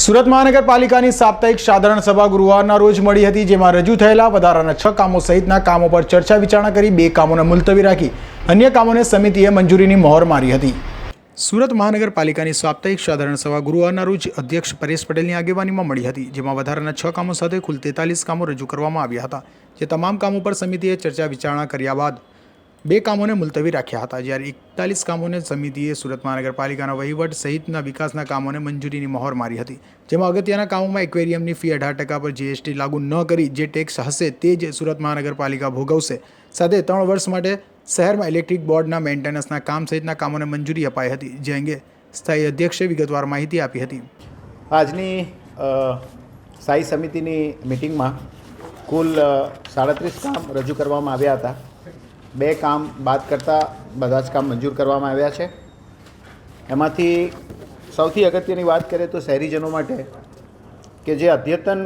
સુરત મહાનગરપાલિકાની સાપ્તાહિક સાધારણ સભા ગુરુવારના રોજ મળી હતી, જેમાં રજૂ થયેલા વધારાના છ કામો સહિતના કામો પર ચર્ચા વિચારણા કરી, બે કામોને મુલતવી રાખી. અન્ય કામોને સમિતિએ મંજૂરીની મહોર મારી હતી. સુરત મહાનગરપાલિકાની સાપ્તાહિક સાધારણ સભા ગુરુવારના રોજ અધ્યક્ષ પરેશ પટેલની આગેવાનીમાં મળી હતી, જેમાં વધારાના છ કામો સાથે કુલ તેતાલીસ કામો રજૂ કરવામાં આવ્યા હતા, જે તમામ કામો પર સમિતિએ ચર્ચા વિચારણા કર્યા બાદ બે કામોને મુલતવી રાખ્યા હતા. જ્યારે એકતાલીસ કામોને સમિતિએ સુરત મહાનગરપાલિકાના વહીવટ સહિતના વિકાસના કામોને મંજૂરીની મહોર મારી હતી. જેમાં અગત્યના કામોમાં એક્વેરિયમની ફી અઢાર ટકા પર જીએસટી લાગુ ન કરી જે ટેક્સ હશે તે જ સુરત મહાનગરપાલિકા ભોગવશે. સાથે ત્રણ વર્ષ માટે શહેરમાં ઇલેક્ટ્રિક બોર્ડના મેન્ટેનન્સના કામ સહિતના કામોને મંજૂરી અપાઈ હતી, જે અંગે સ્થાયી અધ્યક્ષે વિગતવાર માહિતી આપી હતી. આજની સ્થાયી સમિતિની મિટિંગમાં કુલ સાડત્રીસ કામ રજૂ કરવામાં આવ્યા હતા. બે કામ બાદ કરતાં બધા જ કામ મંજૂર કરવામાં આવ્યા છે. એમાંથી સૌથી અગત્યની વાત કરીએ તો શહેરીજનો માટે કે જે અદ્યતન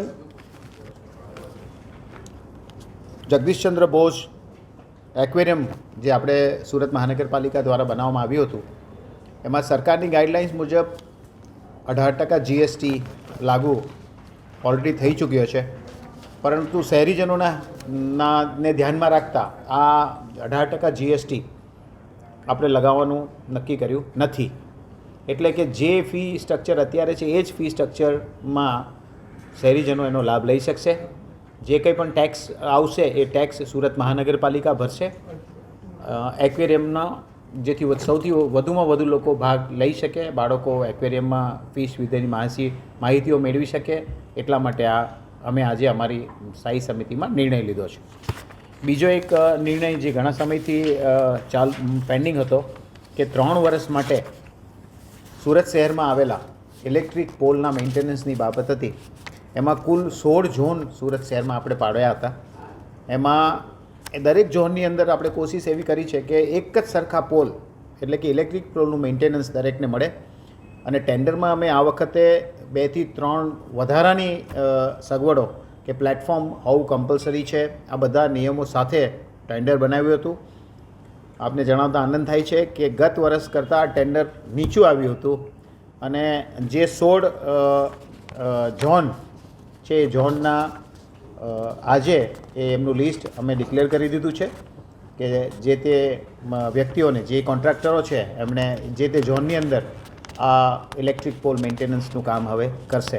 જગદીશચંદ્ર બોઝ એક્વેરિયમ જે આપણે સુરત મહાનગરપાલિકા દ્વારા બનાવવામાં આવ્યું હતું, એમાં સરકારની ગાઈડલાઇન્સ મુજબ અઢાર ટકા જીએસટી લાગુ ઓલરેડી થઈ ચૂક્યો છે. પરંતુ શહેરીજનોના ના ને ધ્યાનમાં રાખતા આ અઢાર ટકા જીએસટી આપણે લગાવવાનું નક્કી કર્યું નથી. એટલે કે જે ફી સ્ટ્રક્ચર અત્યારે છે, એ જ ફી સ્ટ્રક્ચરમાં શહેરીજનો એનો લાભ લઈ શકશે. જે કંઈ પણ ટેક્સ આવશે, એ ટેક્સ સુરત મહાનગરપાલિકા ભરશે. એક્વેરિયમના જેથી સૌથી વધુમાં વધુ લોકો ભાગ લઈ શકે, બાળકો એક્વેરિયમમાં ફિશ વિધેની માહિતી માહિતીઓ મેળવી શકે, એટલા માટે આ અમે આજે અમારી સ્થાયી સમિતિમાં નિર્ણય લીધો છે. બીજો એક નિર્ણય જે ઘણા સમયથી ચાલ પેન્ડિંગ હતો કે ત્રણ વર્ષ માટે સુરત શહેરમાં આવેલા ઇલેક્ટ્રિક પોલના મેન્ટેનન્સની બાબત હતી. એમાં કુલ સોળ ઝોન સુરત શહેરમાં આપણે પાડ્યા હતા. એમાં એ દરેક ઝોનની અંદર આપણે કોશિશ એવી કરી છે કે એક જ સરખા પોલ, એટલે કે ઇલેક્ટ્રિક પોલનું મેન્ટેનન્સ દરેકને મળે. અને ટેન્ડરમાં અમે આ વખતે બેથી ત્રણ વધારાની સગવડો કે પ્લેટફોર્મ હોવું કમ્પલસરી છે. આ બધા નિયમો સાથે ટેન્ડર બનાવ્યું હતું. આપને જણાવતા આનંદ થાય છે કે ગત વર્ષ કરતાં ટેન્ડર નીચું આવ્યું હતું અને જે સોળ ઝોન છે એ ઝોનના આજે એ એમનું લિસ્ટ અમે ડિક્લેર કરી દીધું છે કે જે તે વ્યક્તિઓને જે કોન્ટ્રાક્ટરો છે એમણે જે તે ઝોનની અંદર આ ઇલેક્ટ્રિક પોલ મેન્ટેનન્સનું કામ હવે કરશે.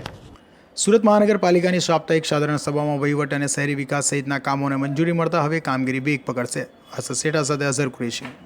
સુરત મહાનગરપાલિકાની સાપ્તાહિક સાધારણ સભામાં વહીવટ અને શહેરી વિકાસ સહિતના કામોને મંજૂરી મળતા હવે કામગીરી વેગ પકડશે. આ સેટા સાથે અઝર કુરેશી.